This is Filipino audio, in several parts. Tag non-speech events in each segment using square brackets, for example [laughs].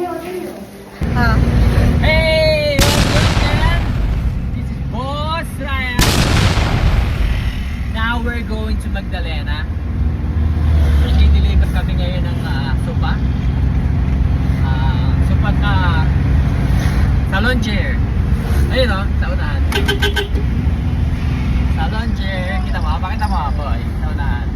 Ha? Hey! Boss Ryan. Now we're going to Magdalena. Nagdidilipas kami ngayon ng ah, sopa. Uh, sopa na uh, salon chair. Ayun o, no? saunahan. Salon chair. Kita mo, pakita mo, boy. Saunahan.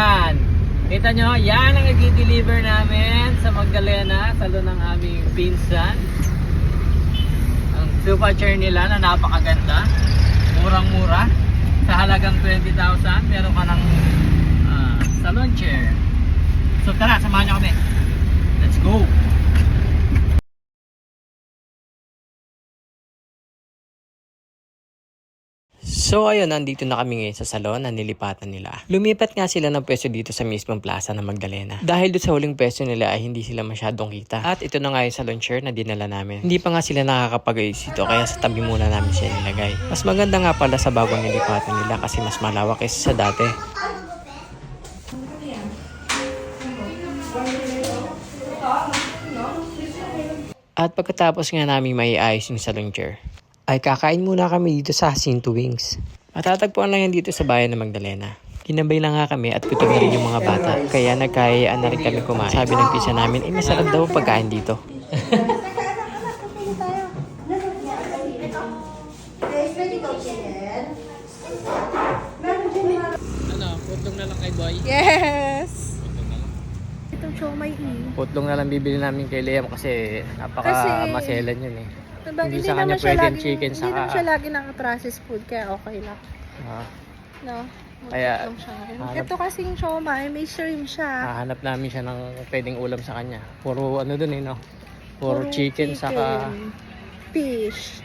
Yan. Kita nyo, yan ang nag-deliver namin sa Magdalena, salon ng aming pinsan. Ang sofa chair nila na napakaganda. Murang-mura. Sa halagang 20,000, meron ka ng ah, salon chair. So tara, samahan nyo kami. So ayun, nandito na kami ngayon sa salon na nilipatan nila. Lumipat nga sila ng pwesto dito sa mismong plaza ng Magdalena. Dahil doon sa huling pwesto nila ay hindi sila masyadong kita. At ito na nga yung salon chair na dinala namin. Hindi pa nga sila nakakapag-ayos dito kaya sa tabi muna namin siya nilagay. Mas maganda nga pala sa bagong nilipatan nila kasi mas malawak kaysa sa dati. At pagkatapos nga namin maiayos yung salon chair, ay kakain muna kami dito sa Jacinto Wings. Matatagpuan lang yan dito sa bayan ng Magdalena. Kinabay lang nga kami at gutom na rin yung mga bata. Kaya nagkayaan na rin kami kumain. Sabi ng pisa namin, eh masarap daw pagkain dito. [laughs] Ano, putlong na lang kay Boy. Yes! Itong siomay eh. Putlong na lang bibili namin kay Liam kasi napaka Kasi- maselan yun eh. Diba, Hindi sa kanya pwedeng chicken, Hindi saka- naman siya lagi naka-processed food, kaya okay lang. Ah, No? Kaya, hanap- Ito kasing siomay, may shrimp siya. hahanap namin siya ng pwedeng ulam sa kanya. Puro ano dun eh no? Puro, chicken, saka fish.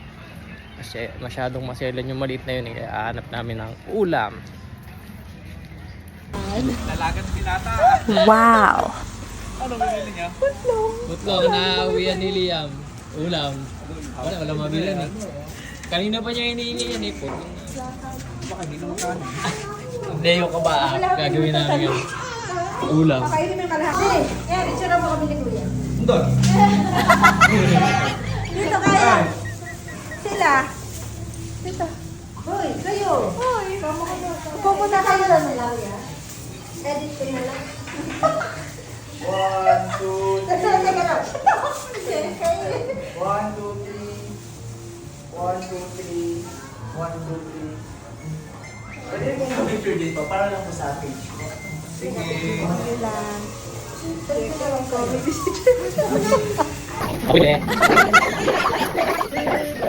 kasi masyadong maselan yung maliit na yun eh. Kaya hahanap namin ng ulam. Wow! Ano bibili niya? Putlong. Putlong na uwian ni Liam. Ulam. Wala, wala mabilan eh. Kanina pa niya hinihingi yan eh. Putlong na. Baka hindi naman kanin. Hindi yung kaba. Gagawin namin yun. Ulam. Kainin mo yung kalahati. Yan, itsura mo kami ni Kuya. Doon. [laughs] Dito kayo. Sila. Ito. Hoy, kayo. Hoy! Muna kayo lang nila, Kuya. Edit ko na lang. [laughs] One, two, Teka, teka lang. one, two, three. One, two, three. One, two, three. Pwede kong mag-picture dito para lang po sa page ko. Sige. Okay. [laughs]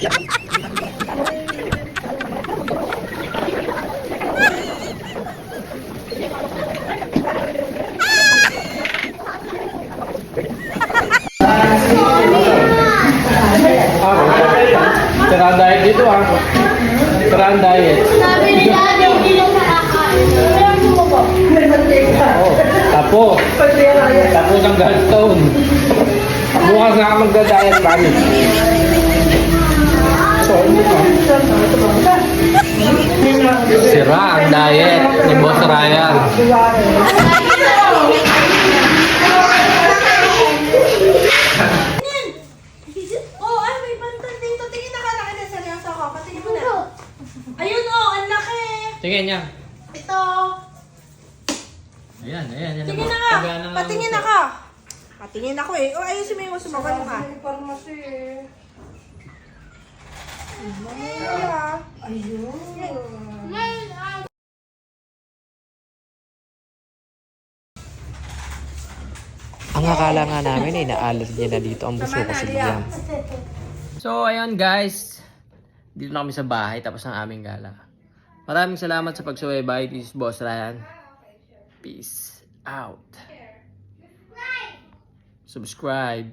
Tara diet dito ah. Tara diet. Sabi ni Daddy, hindi na nakakain. Oh, tapo. Tapos ang gallstone. Bukas na ako magda-diet kami. Ryan. Oh, ay, may dito. Tingin na ka na kanya seryoso ako. Patingin mo na. Ayun, oh, ang laki. Tingin niya. Ito. Ayan, ayan. yan Tingin na ka. Patingin na ka. Patingin ako eh. Oh, ayusin mo yung sumagal mo ka. Pharmacy eh. Ang akala nga namin ay na-allergy na dito ang buso ko si Liam. So, ayun guys. Dito na kami sa bahay tapos ang aming gala. Maraming salamat sa pagsubaybay. This is Boss Ryan. Peace out. Subscribe.